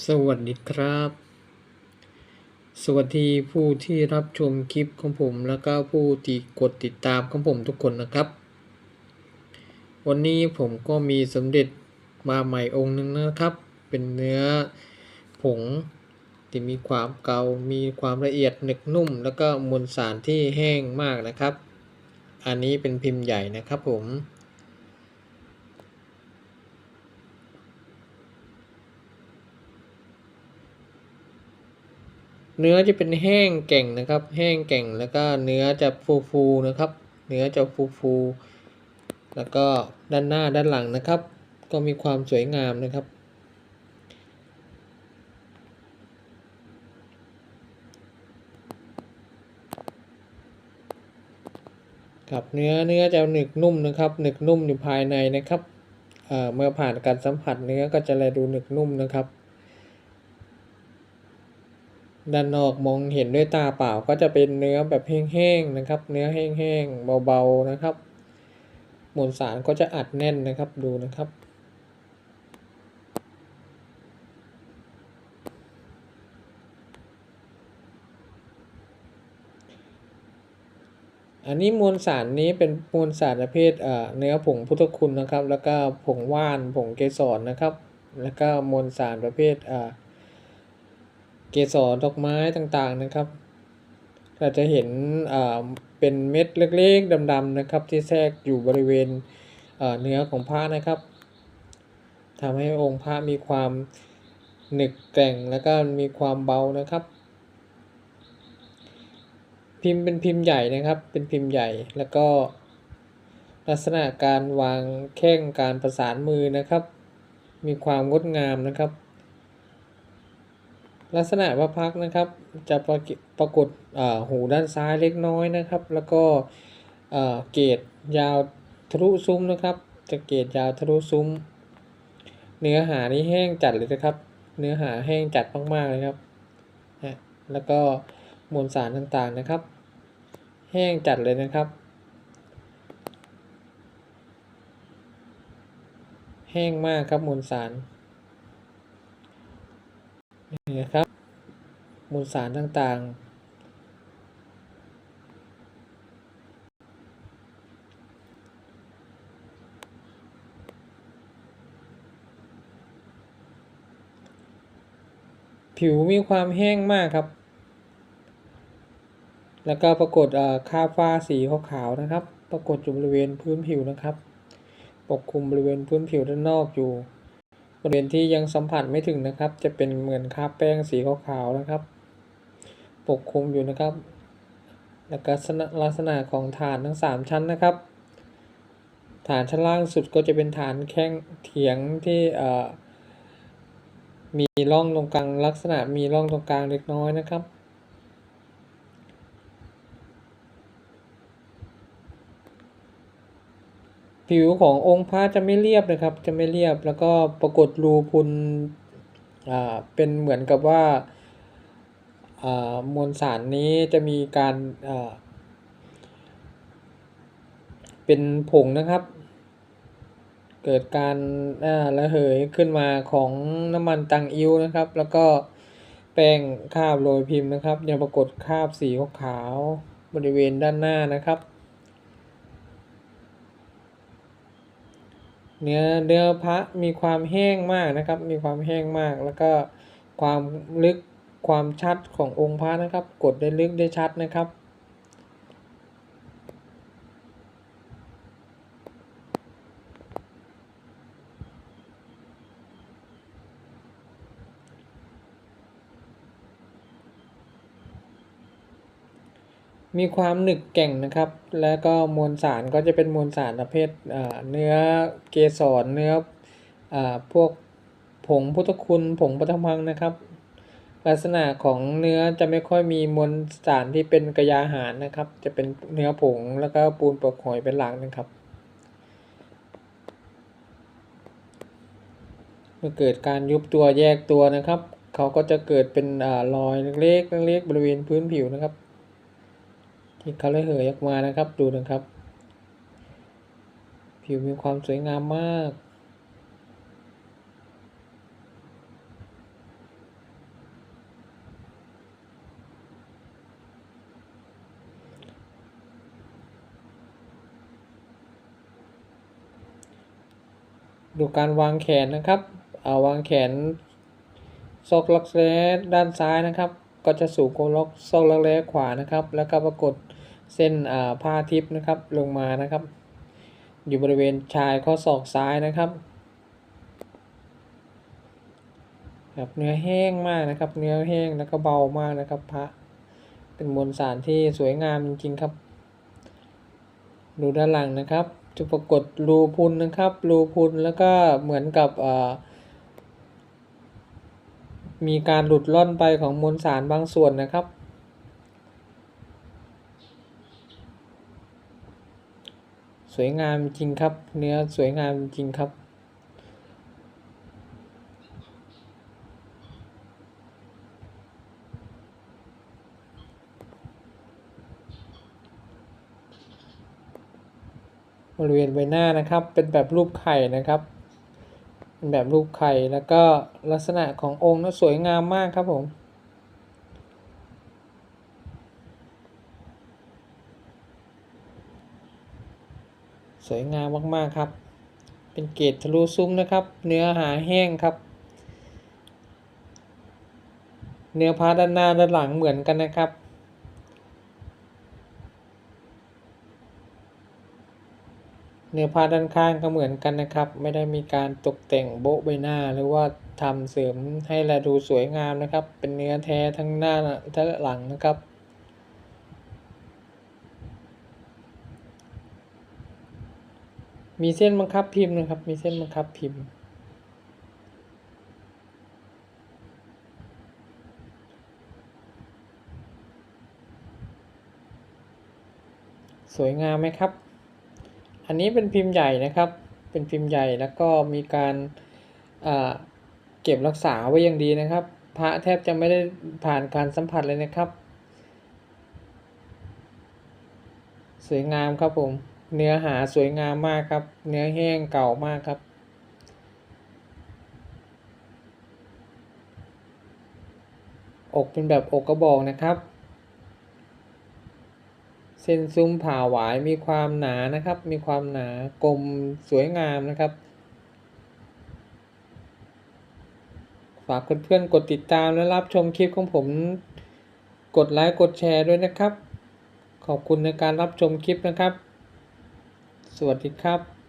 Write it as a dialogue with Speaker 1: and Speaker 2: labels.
Speaker 1: สวัสดีครับ สวัสดีผู้ที่รับชมคลิปของผมแล้วก็ผู้ที่กดติดตามของผมทุกคนนะครับ วันนี้ผมก็มีสมเด็จมาใหม่องค์หนึ่งนะครับ เป็นเนื้อผงที่มีความเกามีความละเอียดหนึบนุ่ม แล้วก็มวลสารที่แห้งมากนะครับ อันนี้เป็นพิมพ์ใหญ่นะครับผม เนื้อจะเป็นแห้งแก่งนะครับ แห้งแก่งแล้วก็เนื้อจะฟูๆนะครับ เนื้อจะฟูๆแล้วก็ด้านหน้าด้านหลังนะครับ ก็มีความสวยงามนะครับครับเนื้อเนื้อจะหนึบนุ่มนะครับ หนึบนุ่มอยู่ภายในนะครับเมื่อผ่านการสัมผัสเนื้อก็จะแลดูหนึบนุ่มนะครับ ด้านนอกมองเห็นด้วยตาเปล่าก็จะเป็นเนื้อแบบแห้งๆนะครับ เนื้อแห้งๆเบาๆนะครับ มวลสารก็จะอัดแน่นนะครับดูนะครับ อันนี้มวลสารนี้เป็นมวลสารประเภทเนื้อผงพุทธคุณนะครับ แล้วก็ผงว่านผงเกสรนะครับ แล้วก็มวลสารประเภทเอ่อ เกสรดอกไม้ต่างๆนะครับเราจะเห็นเป็นเม็ดเล็กๆดำๆนะครับ ที่แทรกอยู่บริเวณเนื้อของผ้านะครับทำให้องค์พระมีความหนึกแกร่งแล้วก็มีความเบานะครับ พิมพ์เป็นพิมพ์ใหญ่นะครับ เป็นพิมพ์ใหญ่แล้วก็ลักษณะการวางแข้งการประสานมือนะครับ มีความงดงามนะครับ ลักษณะพระพักนะครับจะปรากปรากฏหูด้านซ้ายเล็กน้อยนะครับ แล้วก็เกตยาวทะลุซุ้มนะครับ จะเกตยาวทะลุซุ้ม เนื้อหานี่แห้งจัดเลยนะครับ เนื้อหาแห้งจัดมากๆเลยครับแล้วก็มวลสารต่างๆนะครับ แห้งจัดเลยนะครับ แห้งมากครับมวลสาร นี่นะครับมวลสารต่างๆ ผิวมีความแห้งมากครับ แล้วก็ปรากฏคาฟ้าสีขาวๆนะครับ ปรากฏอยู่บริเวณพื้นผิวนะครับ ปกคลุมบริเวณพื้นผิวด้านนอกอยู่ บริเวณที่ยังสัมผัสไม่ถึงนะครับ จะเป็นเหมือนคาบแป้งสีขาวๆนะครับ ปกคลุมอยู่นะครับ แล้วก็ลักษณะของฐานทั้ง 3 ชั้นนะครับ ฐานชั้นล่างสุดก็จะเป็นฐานแข้งเถียงที่มีร่องตรงกลางลักษณะมีร่องตรงกลางเล็กน้อยนะครับ ผิวขององค์พระจะไม่เรียบนะครับ จะไม่เรียบแล้วก็ปรากฏรูพุนอ่าเป็นเหมือนกับว่าอ่ามวลสารนี้จะมีการอ่าเป็นผงนะครับ เกิดการระเหยขึ้นมาของน้ำมันตังอิ้วนะครับ แล้วก็แป้งคาบโรยพิมพ์นะครับ ยังปรากฏคาบสีขาวบริเวณด้านหน้านะครับ เนื้อเนื้อพระมีความแห้งมากนะครับ มีความแห้งมาก แล้วก็ความลึกความชัดขององค์พระนะครับ กดได้ลึกได้ชัดนะครับ มีความหนึกแก่งนะครับ แล้วก็มวลสารก็จะเป็นมวลสารประเภทเนื้อเกสรเนื้ออพวกผงพุทธคุณผงปฐมังนะครับ ลักษณะของเนื้อจะไม่ค่อยมีมวลสารที่เป็นกระยาหารนะครับ จะเป็นเนื้อผงแล้วก็ปูนปลือกหอยเป็นหลักนะครับ เมื่อเกิดการยุบตัวแยกตัวนะครับ เขาก็จะเกิดเป็นอรอยเล็กๆเล็กๆบริเวณพื้นผิวนะครับ ที่เขาเลยเหยออกมานะครับ ดูนะครับ ผิวมีความสวยงามมากดูการวางแขนนะครับ เอาวางแขนซอกลักแร้ด้านซ้ายนะครับ ก็จะสูงกล็อกซอกลักแร้ขวานะครับ แล้วก็ปรากฏเส้นผ้าทิพย์นะครับลงมานะครับ อยู่บริเวณชายข้อศอกซ้ายนะครับครับเนื้อแห้งมากนะครับ เนื้อแห้งแล้วก็เบามากนะครับ พระเป็นมวลสารที่สวยงามจริงๆครับ ดูด้านหลังนะครับ จะปรากฏรูพุนนะครับ รูพุนแล้วก็เหมือนกับเอ่อ มีการหลุดล่อนไปของมวลสารบางส่วนนะครับ สวยงามจริงครับ เนื้อสวยงามจริงครับบริเวณใบหน้านะครับ เป็นแบบรูปไข่นะครับ เป็นแบบรูปไข่แล้วก็ลักษณะขององค์นั้นสวยงามมากครับผมสวยงามมากๆครับ เป็นเกรดทะลุซุ้มนะครับ เนื้อหาแห้งครับ เนื้อพาด้านหน้าด้านหลังเหมือนกันนะครับ เนื้อผ้าด้านข้างก็เหมือนกันนะครับ ไม่ได้มีการตกแต่งโบ๊ะใบหน้า หรือว่าทำเสริมให้แลดูสวยงามนะครับ เป็นเนื้อแท้ทั้งหน้าทั้งหลังนะครับ มีเส้นบังคับพิมพ์นะครับ มีเส้นบังคับพิมพ์ สวยงามไหมครับ อันนี้เป็นพิมพ์ใหญ่นะครับ เป็นพิมพ์ใหญ่แล้วก็มีการเก็บรักษาไว้อย่างดีนะครับ พระแทบจะไม่ได้ผ่านการสัมผัสเลยนะครับ สวยงามครับผม เนื้อหาสวยงามมากครับ เนื้อแห้งเก่ามากครับอกเป็นแบบอกกระบอกนะครับ เส้นซุ้มผ่าหวายมีความหนานะครับ มีความหนากลมสวยงามนะครับ ฝากเพื่อนๆกดติดตามและรับชมคลิปของผม กดไลค์กดแชร์ด้วยนะครับ ขอบคุณในการรับชมคลิปนะครับ สวัสดีครับ